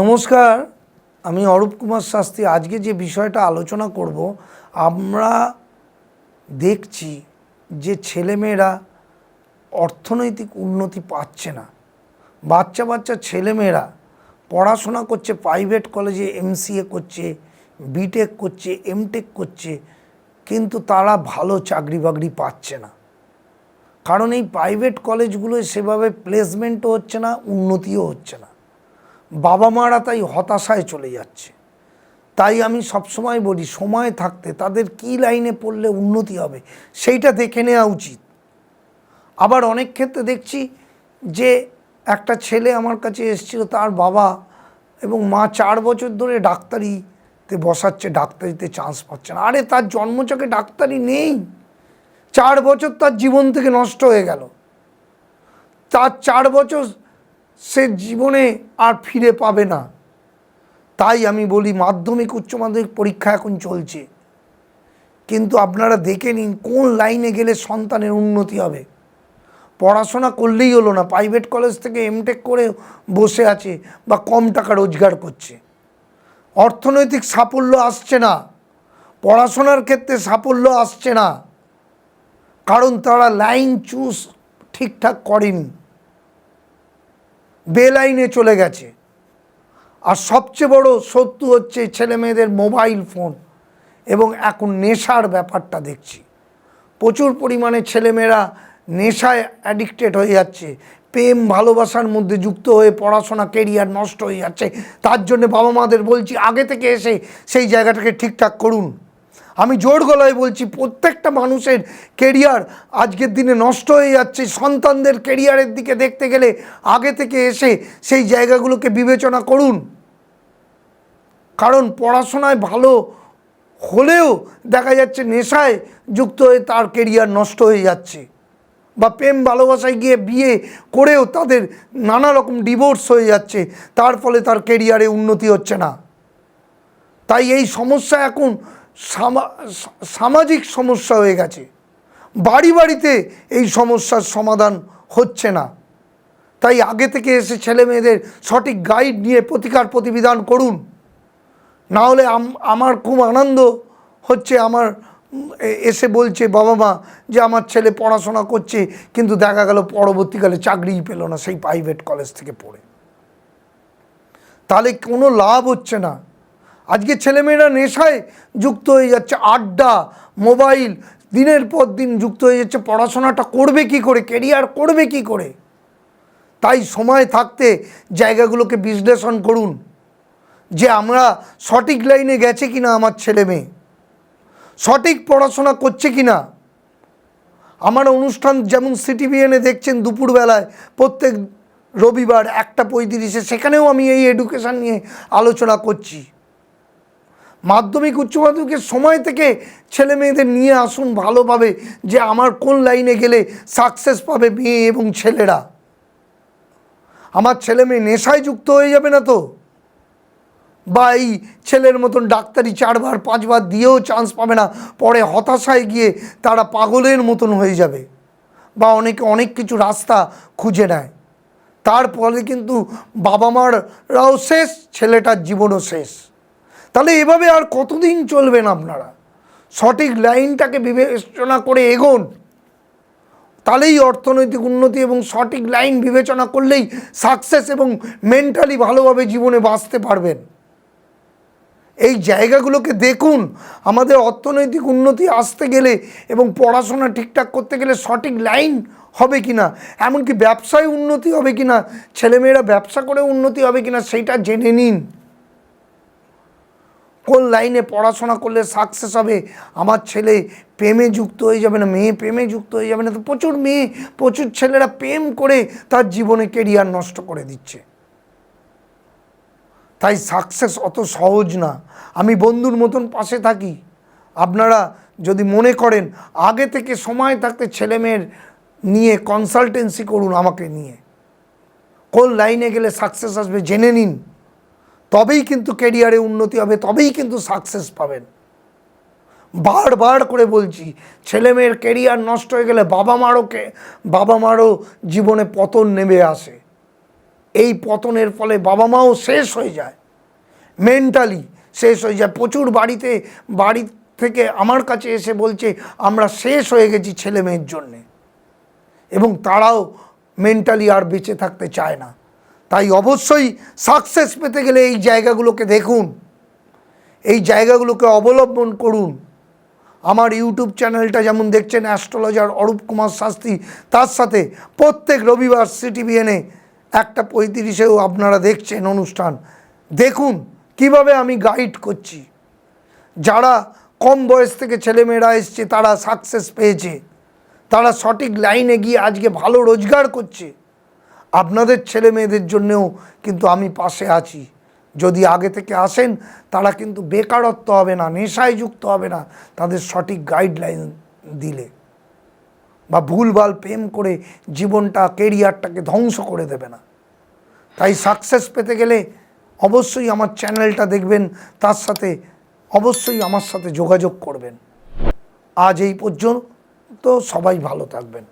নমস্কার, আমি অরূপ কুমার শাস্ত্রী। আজকে যে বিষয়টা আলোচনা করব, আমরা দেখছি যে ছেলেমেয়েরা অর্থনৈতিক উন্নতি পাচ্ছে না। বাচ্চা বাচ্চা ছেলেমেয়েরা পড়াশোনা করছে প্রাইভেট কলেজে এমসিএ করছে বিটেক করছে এমটেক করছে, কিন্তু তারা ভালো চাকরি বাকরি পাচ্ছে না। কারণ এই প্রাইভেট কলেজগুলোয় সেভাবে প্লেসমেন্টও হচ্ছে না, উন্নতিও হচ্ছে না। বাবা মারা তাই হতাশায় চলে যাচ্ছে। তাই আমি সবসময় বলি, সময় থাকতে তাদের কি লাইনে পড়লে উন্নতি হবে সেইটা দেখে নেওয়া উচিত। আবার অনেক ক্ষেত্রে দেখছি যে একটা ছেলে আমার কাছে এসেছিল, তার বাবা এবং মা চার বছর ধরে ডাক্তারিতে বসাচ্ছে, ডাক্তারিতে চান্স পাচ্ছে না। আরে তার জন্মচকে ডাক্তারি নেই। চার বছর তার জীবন থেকে নষ্ট হয়ে গেল। তার চার বছর সে জীবনে আর ফিরে পাবে না। তাই আমি বলি, মাধ্যমিক, উচ্চ মাধ্যমিক পরীক্ষা এখন চলছে। কিন্তু আপনারা দেখে নিন, কোন লাইনে গেলে সন্তানের উন্নতি হবে। পড়াশোনা করলেই হলো না, প্রাইভেট কলেজ থেকে এমটেক করে বসে আছে বা কম টাকা রোজগার করছে। অর্থনৈতিক সাফল্য আসছে না, পড়াশোনার ক্ষেত্রে সাফল্য আসছে না। কারণ তারা লাইন চুজ ঠিকঠাক করেনি। বেলাইনে চলে গেছে। আর সবচেয়ে বড় শত্রু হচ্ছে ছেলে মেয়েদের মোবাইল ফোন এবং এখন নেশার ব্যাপারটা দেখছি। প্রচুর পরিমাণে ছেলেমেয়েরা নেশায় অ্যাডিক্টেড হয়ে যাচ্ছে, প্রেম ভালোবাসার মধ্যে যুক্ত হয়ে পড়াশোনা কেরিয়ার নষ্ট হয়ে যাচ্ছে। তার জন্য বাবা মাদের বলছি, আগে থেকে এসে সেই জায়গাটাকে ঠিকঠাক করুন। আমি জোর গলায় বলছি, প্রত্যেকটা মানুষের কেরিয়ার আজকের দিনে নষ্ট হয়ে যাচ্ছে। সন্তানদের কেরিয়ারের দিকে দেখতে গেলে আগে থেকে এসে সেই জায়গাগুলোকে বিবেচনা করুন। কারণ পড়াশোনায় ভালো হলেও দেখা যাচ্ছে নেশায় যুক্ত হয়ে তার কেরিয়ার নষ্ট হয়ে যাচ্ছে। বা প্রেম ভালোবাসায় গিয়ে বিয়ে করেও তাদের নানা রকম ডিভোর্স হয়ে যাচ্ছে। তার ফলে তার কেরিয়ারে উন্নতি হচ্ছে না। তাই এই সমস্যা এখন সামাজিক সমস্যা হয়ে গেছে। বাড়ি বাড়িতে এই সমস্যার সমাধান হচ্ছে না। তাই আগে থেকে এসে ছেলে মেয়েদের সঠিক গাইড নিয়ে প্রতিকার প্রতিবিধান করুন। না হলে আমার খুব আনন্দ হচ্ছে আমার এসে বলছে বাবা মা যে আমার ছেলে পড়াশোনা করছে, কিন্তু দেখা গেল পরবর্তীকালে চাকরিই পেল না সেই প্রাইভেট কলেজ থেকে পড়ে। তাহলে কোনো লাভ হচ্ছে না। আজকে ছেলেমেয়েরা নেশায় যুক্ত হয়ে যাচ্ছে, আড্ডা, মোবাইল, দিনের পর দিন যুক্ত হয়ে যাচ্ছে, পড়াশোনাটা করবে কি করে কেরিয়ার করবে কি করে? তাই সময় থাকতে জায়গাগুলোকে বিশ্লেষণ করুন, যে আমরা সঠিক লাইনে গেছে কি না আমার ছেলে মেয়ে সঠিক পড়াশোনা করছে কি না আমার অনুষ্ঠান যেমন সিটিভিএনে দেখছেন দুপুরবেলায়, প্রত্যেক রবিবার একটা পঁয়ত্রিশে, সেখানেও আমি এই এডুকেশান নিয়ে আলোচনা করছি। মাধ্যমিক, উচ্চ মাধ্যমিকের সময় থেকে ছেলে মেয়েদের নিয়ে আসুন ভালোভাবে যে আমার কোন লাইনে গেলে সাকসেস পাবে মেয়ে এবং ছেলেরা। আমার ছেলে মেয়ে নেশায় যুক্ত হয়ে যাবে না তো? বা এই ছেলের মতন ডাক্তারি চারবার, পাঁচবার দিয়েও চান্স পাবে না, পরে হতাশায় গিয়ে তারা পাগলের মতন হয়ে যাবে বা অনেকে অনেক কিছু রাস্তা খুঁজে নেয়। তারপরে কিন্তু বাবা মাররাও শেষ, ছেলেটার জীবনও শেষ। তাহলে এভাবে আর কতদিন চলবেন আপনারা? সঠিক লাইনটাকে বিবেচনা করে এগোন। তাহলেই অর্থনৈতিক উন্নতি এবং সঠিক লাইন বিবেচনা করলেই সাকসেস এবং মেন্টালি ভালোভাবে জীবনে বাঁচতে পারবেন। এই জায়গাগুলোকে দেখুন, আমাদের অর্থনৈতিক উন্নতি আসতে গেলে এবং পড়াশোনা ঠিকঠাক করতে গেলে সঠিক লাইন হবে কি না এমনকি ব্যবসায় উন্নতি হবে কি না ছেলেমেয়েরা ব্যবসা করে উন্নতি হবে কি না সেইটা জেনে নিন। কোন লাইনে পড়াশোনা করলে সাকসেস হবে? আমার ছেলে প্রেমে যুক্ত হয়ে যাবে না, মেয়ে প্রেমে যুক্ত হয়ে যাবে না, তো প্রচুর মেয়ে, প্রচুর ছেলেরা প্রেম করে তার জীবনে কেরিয়ার নষ্ট করে দিচ্ছে। তাই সাকসেস অত সহজ না। আমি বন্ধুর মতন পাশে থাকি। আপনারা যদি মনে করেন, আগে থেকে সময় থাকতে ছেলেমেয়ের নিয়ে কনসালটেন্সি করুন আমাকে নিয়ে। কোন লাইনে গেলে সাকসেস আসবে, জেনে নিন। তবেই কিন্তু কেরিয়ারে উন্নতি হবে, তবেই কিন্তু সাকসেস পাবেন। বারবার করে বলছি ছেলে মেয়ের কেরিয়ার নষ্ট হয়ে গেলে বাবা মারও কে, বাবা মারও জীবনে পতন নেমে আসে। এই পতনের ফলে বাবা মাও শেষ হয়ে যায়। মেন্টালি শেষ হয়ে যায়। প্রচুর বাড়িতে, বাড়ি থেকে আমার কাছে এসে বলছে, আমরা শেষ হয়ে গেছি ছেলে মেয়ের জন্যে। এবং তারাও মেন্টালি আর বেঁচে থাকতে চায় না। তাই অবশ্যই সাকসেস পেতে গেলে এই জায়গাগুলোকে দেখুন। এই জায়গাগুলোকে অবলম্বন করুন। আমার ইউটিউব চ্যানেলটা যেমন দেখছেন অ্যাস্ট্রোলজার অরূপ কুমার শাস্ত্রী, তার সাথে প্রত্যেক রবিবার সিটিভিএনে একটা পঁয়ত্রিশেও আপনারা দেখছেন অনুষ্ঠান। দেখুন কীভাবে আমি গাইড করছি। যারা কম বয়স থেকে ছেলেমেয়েরা এসছে, তারা সাকসেস পেয়েছে। তারা সঠিক লাইনে গিয়ে আজকে ভালো রোজগার করছে। আপনাদের ছেলে মেয়েদের জন্যেও কিন্তু আমি পাশে আছি। যদি আগে থেকে আসেন, তারা কিন্তু বেকারত্ব হবে না, নেশায় যুক্ত হবে না, তাদের সঠিক গাইডলাইন দিলে বা ভুলভাল প্রেম করে জীবনটা কেরিয়ারটাকে ধ্বংস করে দেবে না। তাই সাকসেস পেতে গেলে অবশ্যই আমার চ্যানেলটা দেখবেন, তার সাথে অবশ্যই আমার সাথে যোগাযোগ করবেন। আজ এই পর্যন্ত সবাই ভালো থাকবেন।